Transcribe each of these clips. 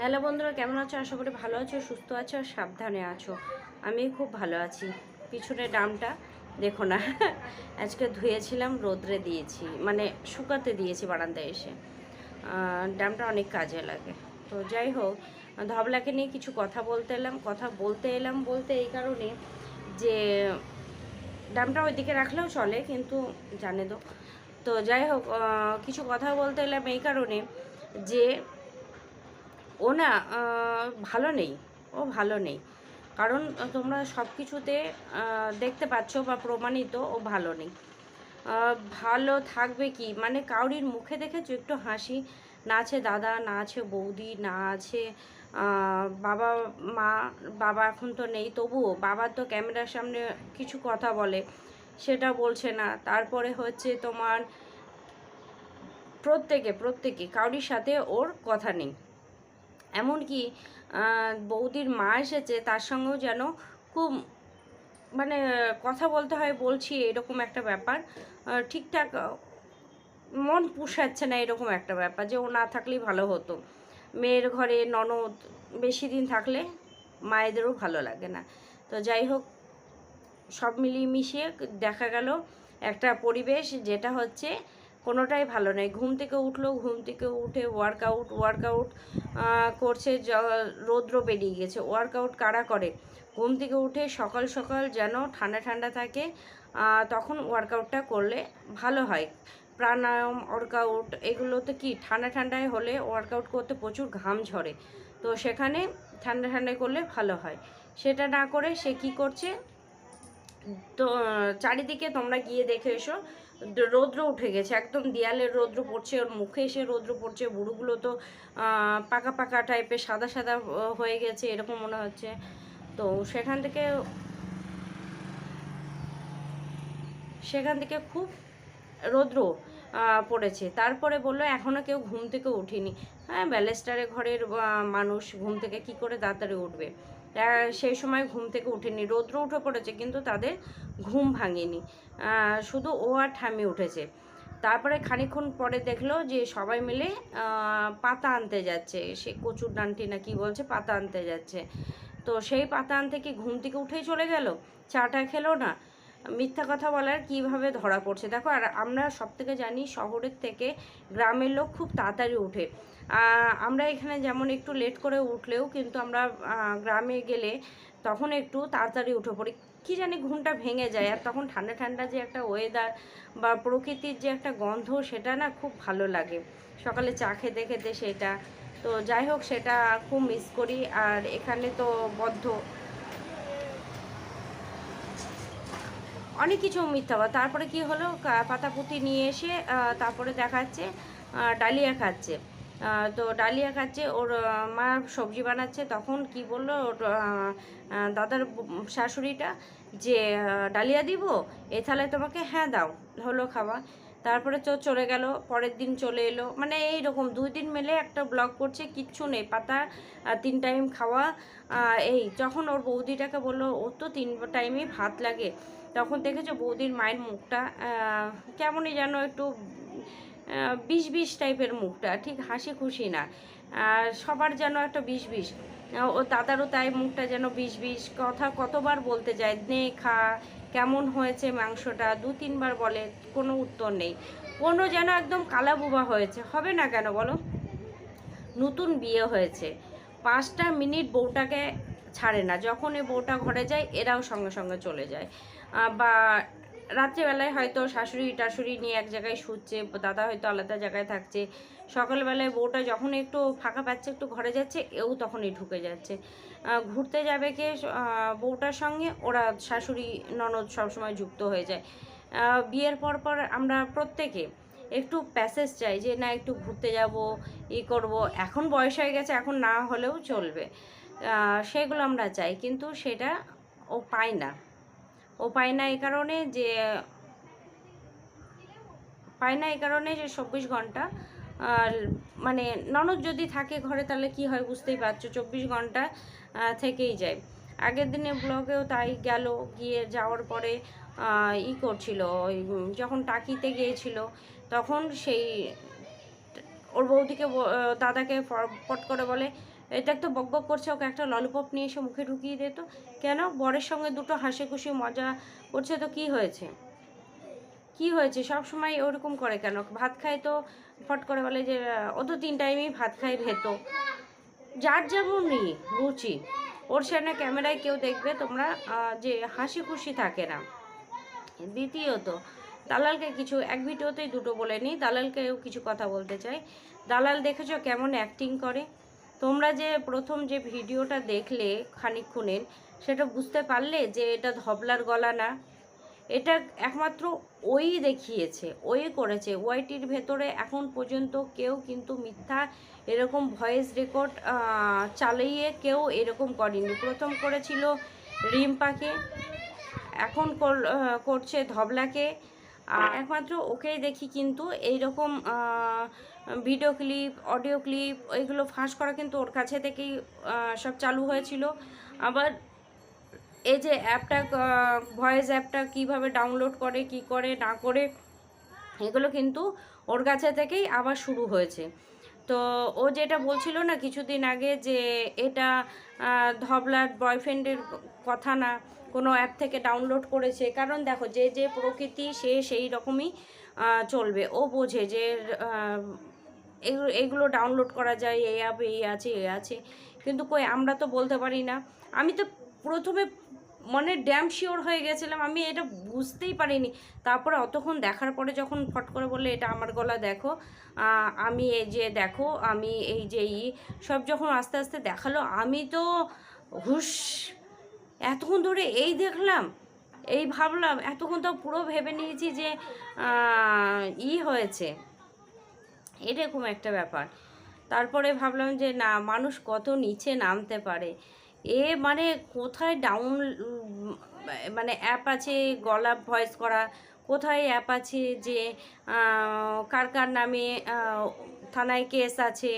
Hello বন্ধুরা, কেমন আছো? আশা করি ভালো আছো, সুস্থ আছো আর সাবধানে আছো। আমি খুব ভালো আছি। পিছনে ডামটা দেখো না, আজকে ধুয়েছিলাম, রোদ্রে দিয়েছি মানে শুকাতে দিয়েছি বারান্দায় এসে। ডামটা অনেক কাজে লাগে। তো যাই হোক, ধবলাকে নিয়ে কিছু কথা বলতে এলাম, কথা বলতে এলাম বলতে এই কারণে যে ডামটা ওইদিকে রাখলেও চলে, কিন্তু জানে তো। তো যাই হোক কিছু কথা বলতে এলাম এই কারণে যে ও না ভালো নেই, ও ভালো নেই। কারণ তোমরা সব কিছুতে দেখতে পাচ্ছ বা প্রমাণিত ও ভালো নেই। ভালো থাকবে কি? মানে কাউরির মুখে দেখেছ একটু হাসি? না আছে দাদা, না আছে বৌদি, না আছে বাবা, মা, বাবা এখন তো নেই। তবুও বাবা তো ক্যামেরার সামনে কিছু কথা বলে, সেটা বলছে না। তারপরে হচ্ছে তোমার প্রত্যেকে প্রত্যেকে, কাউরির সাথে ওর কথা নেই। এমনকি বৌদির মা এসেছে, তার সঙ্গেও যেন খুব মানে কথা বলতে হয়, বলছি এরকম একটা ব্যাপার। ঠিকঠাক মন পুষাচ্ছে না এরকম একটা ব্যাপার, যে ও না থাকলেই ভালো হতো। মেয়ের ঘরে ননদ বেশি দিন থাকলে মায়েদেরও ভালো লাগে না। তো যাই হোক, সব মিলিয়ে মিশিয়ে দেখা গেল একটা পরিবেশ, যেটা হচ্ছে কোনোটাই ভালো নেই। ঘুম থেকে উঠল, ঘুম থেকে উঠে ওয়ার্কআউট ওয়ার্কআউট করছে রৌদ্র বেরিয়ে গেছে। ওয়ার্কআউট কারা করে? ঘুম থেকে উঠে সকাল সকাল যেন ঠান্ডা ঠান্ডা থাকে তখন ওয়ার্কআউটটা করলে ভালো হয়। প্রাণায়াম ওয়ার্কআউট এগুলোতে কি ঠান্ডা ঠান্ডায় হলে ওয়ার্কআউট করতে প্রচুর ঘাম ঝরে। তো সেখানে ঠান্ডা ঠান্ডায় করলে ভালো হয়। সেটা না করে সে কি করছে? তো চারিদিকে তোমরা গিয়ে দেখে এসো। রৌদ্র উঠে গেছে, একদম দেয়ালের রৌদ্র পড়ছে, ওর মুখে এসে রৌদ্র পড়ছে, বুড়োগুলো তো পাকা পাকা টাইপের সাদা সাদা হয়ে গেছে, এরকম মনে হচ্ছে। তো সেখান থেকে সেখান থেকে খুব রৌদ্র পড়েছে। তারপরে বলল এখনও কেউ ঘুম থেকে উঠিনি হ্যাঁ ব্যালেস্টারে ঘরের মানুষ ঘুম থেকে কি করে তাড়াতাড়ি উঠবে? সেই সময় ঘুম থেকে উঠেনি। রৌদ্র উঠে পড়েছে, কিন্তু তাদের ঘুম ভাঙেনি। শুধু ও আর ঠামি উঠেছে। তারপরে খানিক্ষণ পরে দেখল যে সবাই মিলে পাতা আনতে যাচ্ছে। সে কচুর ডানটি না কি বলছে? পাতা আনতে যাচ্ছে। তো সেই পাতা আনতে কি ঘুম থেকে উঠেই চলে গেল? চাটা খেলো না? মিথ্যা কথা বলার কীভাবে ধরা পড়ছে? দেখো, আর আমরা সব থেকে জানি শহরের থেকে গ্রামের লোক খুব তাড়াতাড়ি উঠে আমরা এখানে যেমন একটু লেট করে উঠলেও কিন্তু আমরা গ্রামে গেলে তখন একটু তাড়াতাড়ি উঠে পড়ি। কি জানি ঘুমটা ভেঙে যায় আর তখন ঠান্ডা ঠান্ডা যে একটা ওয়েদার বা প্রকৃতির যে একটা গন্ধ, সেটা না খুব ভালো লাগে। সকালে চা খেতে খেতে সেটা। তো যাই হোক, সেটা খুব মিস করি। আর এখানে তো বদ্ধ। অনেক কিছু মিথ্যা কথা তারপরে কি হলো? কা- পাতাপুতি নিয়ে এসে তারপরে দেখাচ্ছে ডালিয়া খাচ্ছে। তো ডালিয়া খাচ্ছে, ওর মা সবজি বানাচ্ছে, তখন কি বলল ওর দাদার শাশুড়িটা যে ডালিয়া দিব, এ তাহলে তোমাকে হ্যাঁ দাও, হলো খাওয়া। তারপরে তো চলে গেল, পরের দিন চলে এলো। মানে এই রকম দুই দিন মেলে একটা ব্লগ করছে, কিচ্ছু নেই, পাতা তিন টাইম খাওয়া এই যখন ওর বৌদিটাকে বলল, ওর তো তিন টাইমই ভাত লাগে। তখন দেখেছ বৌদির মায়ের মুখটা কেমনই যেন একটু বিষ বিষ টাইপের মুখটা, ঠিক হাসি খুশি না। আর সবার যেন একটা বিষ বিষ ও দাদারও তাই মুখটা যেন বিষ বিষ। কথা কতবার বলতে যায়, নে, খা, কেমন হয়েছে মাংসটা? দু, তিনবার বলে, কোনো উত্তর নেই। কোনো যেন একদম কালাবুবা হয়েছে। হবে না কেন বলো? নতুন বিয়ে হয়েছে। পাঁচটা মিনিট বউটাকে ছাড়ে না। যখন এই বউটা ঘরে যায়, এরাও সঙ্গে সঙ্গে চলে যায়। বা রাত্রেবেলায় হয়তো শাশুড়ি, টাশুড়ি নিয়ে এক জায়গায় শুচ্ছে, দাদা হয়তো আলাদা জায়গায় থাকছে। সকালবেলায় বউটা যখন একটু ফাঁকা পাচ্ছে, একটু ঘরে যাচ্ছে, এও তখনই ঢুকে যাচ্ছে। ঘুরতে যাবে কে? বউটার সঙ্গে। ওরা শাশুড়ি, ননদ সবসময় যুক্ত হয়ে যায়। বিয়ের পর পর আমরা প্রত্যেকে একটু প্যাসেজ চাই যে, না, একটু ঘুরতে যাব, ই করব। এখন বয়স হয়ে গেছে, এখন না হলেও চলবে। সেগুলো আমরা চাই, কিন্তু সেটা ও পায় না। ও পায় না এই কারণে যে পায় না এই কারণে যে চব্বিশ ঘণ্টা মানে ননদ যদি থাকে ঘরে তাহলে কি হয় বুঝতেই পারছ, চব্বিশ ঘণ্টা থেকেই যায়। আগের দিনে ব্লগেও তাই গেল, গিয়ে যাওয়ার পরে ই করছিল, ওই যখন টাকিতে গিয়েছিল, তখন সেই, ওর বৌদিকে দাদাকে ফট করে বলে এটা তো বক করছে, ওকে একটা ললিপপ নিয়ে এসে মুখে ঢুকিয়ে দিত কেন? বরের সঙ্গে দুটো হাসি খুশি মজা করছে তো কি হয়েছে? কি হয়েছে? সব সময় ওরকম করে কেন? ভাত খায় তো ফট করে বলে যে, ও তো তিন টাইমেই ভাত খায় ভেত। যার যেমন রুচি ওর সামনে ক্যামেরায় কেউ দেখবে তোমরা যে হাসি খুশি থাকে না। দ্বিতীয়ত, দালালকে কিছু, এক ভিডিওতেই দুটো বলে নিই। দালালকেও কিছু কথা বলতে চাই। দালাল দেখেছ কেমন অ্যাক্টিং করে? তোমরা যে প্রথম যে ভিডিওটা দেখলে খানিকক্ষণের, সেটা বুঝতে পারলে যে এটা ধবলার গলা না। এটা একমাত্র ওই দেখিয়েছে, ওই করেছে। ওয়াইটির ভেতরে এখন পর্যন্ত কেউ কিন্তু মিথ্যা এরকম ভয়েস রেকর্ড চালিয়ে কেউ এরকম করেনি। প্রথম করেছিল রিম্পাকে, এখন কর- করছে ধবলাকে। একমাত্র ওকেই দেখি কিন্তু এই রকম ভিডিও ক্লিপ অডিও ক্লিপ এগুলো ফাঁস করা কিন্তু ওর কাছে থেকেই সব চালু হয়েছিল। আবার এই যে অ্যাপটা ভয়েস অ্যাপটা কীভাবে ডাউনলোড করে, কি করে, না করে, এগুলো কিন্তু ওর কাছে থেকেই আবার শুরু হয়েছে। তো ও যেটা বলছিল না কিছুদিন আগে যে এটা ধবলার বয়ফ্রেন্ডের কথা না কোনো অ্যাপ থেকে ডাউনলোড করেছে। কারণ দেখো, যে যে প্রকৃতি, সে সেই রকমই চলবে। ও বোঝে যে এগুলো এগুলো ডাউনলোড করা যায় এই অ্যাপ এই আছে এই আছে। কিন্তু কই, আমরা তো বলতে পারি না। আমি তো প্রথমে মনে ড্যাম শিওর হয়ে গেছিলাম, আমি এটা বুঝতেই পারিনি। তারপরে অতক্ষণ দেখার পরে যখন ফট করে বললে, এটা আমার গলা দেখো আমি এই যে দেখো, আমি এই যে ই। সব যখন আস্তে আস্তে দেখাল, আমি তো হুশ এতক্ষণ ধরে এই দেখলাম, এই ভাবলাম, এতক্ষণ তো পুরো ভেবে নিয়েছি যে ই হয়েছে। এরকম একটা ব্যাপার। তারপরে ভাবলাম যে, না, মানুষ কত নিচে নামতে পারে। এ মানে কোথায় ডাউন মানে অ্যাপ আছে, গলা ভয়েস করা, কোথায় অ্যাপ আছে যে কার কার নামে থানায় কেস আছে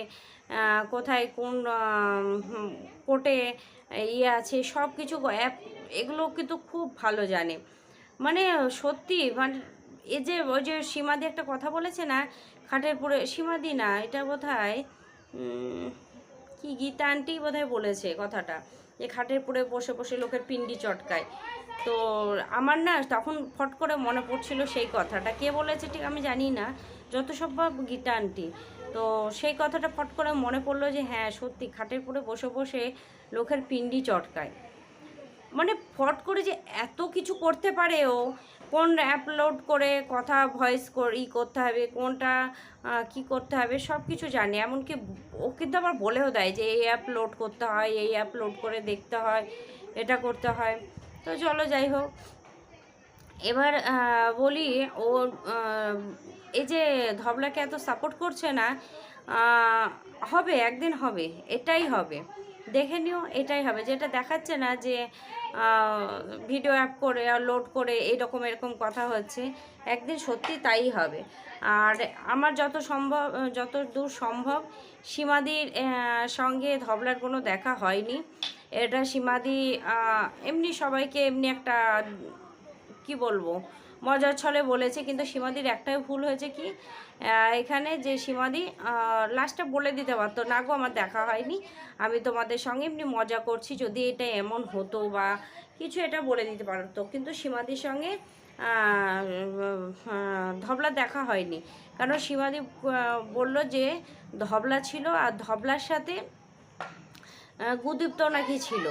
কোথায় কোন কোর্টে ইয়ে আছে সব কিছু অ্যাপ, এগুলো কিন্তু খুব ভালো জানে। মানে সত্যি মানে এ যে, ওই যে সীমাদি একটা কথা বলেছে না, খাটের পরে, সীমাদি না, এটা বোধহয় কি গীতা আন্টি বোধহয় বলেছে কথাটা, যে খাটের পরে বসে বসে লোকের পিন্ডি চটকায়। তো আমার না তখন ফট করে মনে পড়ছিল সেই কথাটা। কে বলেছে ঠিক আমি জানি না, যত সম্ভব গীতা আন্টি তো সেই কথাটা ফট করে মনে পড়ল যে হ্যাঁ সত্যি খাটের পরে বসে বসে লোকের পিন্ডি চটকায়। মানে ফট করে যে এত কিছু করতে পারে ও কোন আপলোড করে কথা ভয়েস ই করতে হবে, কোনটা কি করতে হবে সব কিছু জানে। এমনকি ও কিন্তু আবার বলেও দেয় যে এই অ্যাপ লোড করতে হয়, এই অ্যাপ লোড করে দেখতে হয়, এটা করতে হয়। তো চলো যাই হোক। এবার বলি ও এই যে ধবলাকে এত সাপোর্ট করছে না হবে, একদিন হবে, এটাই হবে। দেখে নিও, এটাই হবে। যেটা দেখাচ্ছে না যে ভিডিও অ্যাপ করে আর লোড করে এরকম এরকম কথা হচ্ছে, একদিন সত্যি তাই হবে। আর আমার যত সম্ভব, যত দূর সম্ভব, সীমাদির সঙ্গে ধবলার কোনো দেখা হয়নি। এটা সীমাদি এমনি সবাইকে এমনি একটা, কি বলব মজার ছলে বলেছে, কিন্তু সীমাদির একটাই ভুল হয়েছে কি? এখানে যে সীমাদি লাস্টে বলে দিতে পারতো, না গো, আমার দেখা হয়নি। আমি তোমাদের সঙ্গে এমনি মজা করছি, যদি এটা এমন হতো বা কিছু এটা বলে দিতে পারতো। কিন্তু সীমাদির সঙ্গে ধবলা দেখা হয়নি। কারণ সীমাদি বলল যে ধবলা ছিল, আর ধবলার সাথে গুদীপ্ত নাকি ছিল।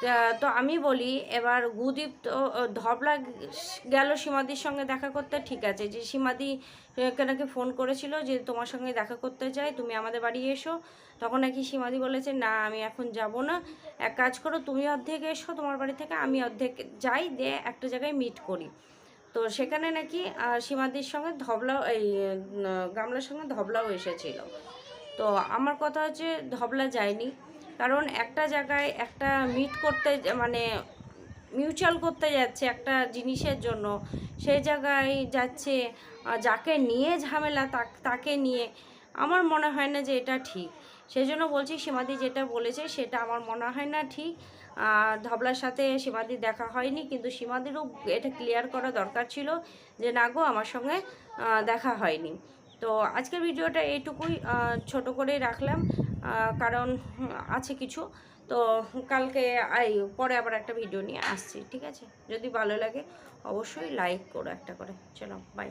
তা- আমি বলি, এবার গুদীপ তো ধবলা গেল সীমাদির সঙ্গে দেখা করতে, ঠিক আছে। যে সীমাদি নাকি ফোন করেছিল যে তোমার সঙ্গে দেখা করতে চাই, তুমি আমাদের বাড়ি এসো। তখন নাকি সীমাদি বলেছে, না, আমি এখন যাব না। এক কাজ করো, তুমি অর্ধেক এসো, তোমার বাড়ি থেকে আমি অর্ধেক যাই, দিয়ে একটা জায়গায় মিট করি। তো সেখানে নাকি সীমাদির সঙ্গে ধবলাও, এই গামলার সঙ্গে ধবলাও এসেছিল। তো আমার কথা হচ্ছে, ধবলা যায়নি। কারণ একটা জায়গায় একটা মিট করতে মানে মিউচুয়াল করতে যাচ্ছে একটা জিনিসের জন্য। সেই জায়গায় যাচ্ছে যাকে নিয়ে ঝামেলা তাক- নিয়ে আমার মনে হয় না যে এটা ঠিক। সেই জন্য বলছি, সীমাদি যেটা বলেছে সেটা আমার মনে হয় না ঠিক। ধবলার সাথে সীমাদি দেখা হয়নি, কিন্তু সীমাদিরও এটা ক্লিয়ার করা দরকার ছিল যে, না গো, আমার সঙ্গে দেখা হয়নি। তো আজকের ভিডিওটা এইটুকুই ছোট করেই রাখলাম। কারণ আছে কিছু। তো কালকে, আই, পরে আবার একটা ভিডিও নিয়ে আসছি, ঠিক আছে? যদি ভালো লাগে, অবশ্যই লাইক করো একটা করে। চলো বাই